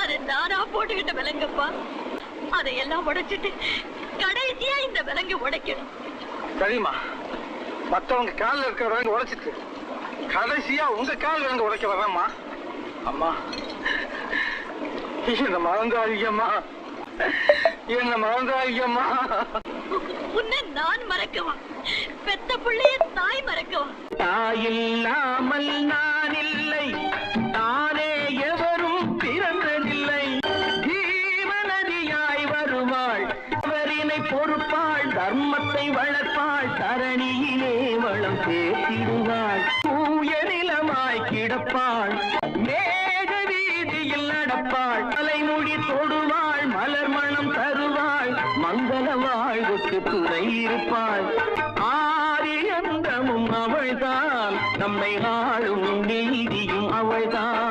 அது நானா போட்டுக்கிட்ட விலங்கப்பா. அதையெல்லாம் உடைச்சிட்டு கடைசியா இந்த விலங்கு உடைக்கணும். சரிம்மா மத்தவங்க காலில் இருக்கிற விலங்கு உடைச்சிட்டு கடைசியா உங்க கால் விலங்கு உடைக்க வரேம்மா அம்மா என்ன மறந்தாளியம்மா என்ன மறந்தாளியம்மா உன்னை நான் மறக்கவா? பெத்த புள்ளைய தாய் மறக்கவா? தாயில்லாமல் நான் பொறுப்பாள் தர்மத்தை வளர்ப்பாள் தரணியிலே வளம் சேர்த்திடுவாள் தூய நிலமாய் கிடப்பாள் மேக வீதியில் நடப்பாள். தலைமொழி தொடுவாள் மலர் மணம் தருவாள். மங்கள வாழ்வுக்கு துணை இருப்பாள். ஆரியந்தமும் அவள்தான் நம்மை ஆளும் நீதியும் அவள்தான்.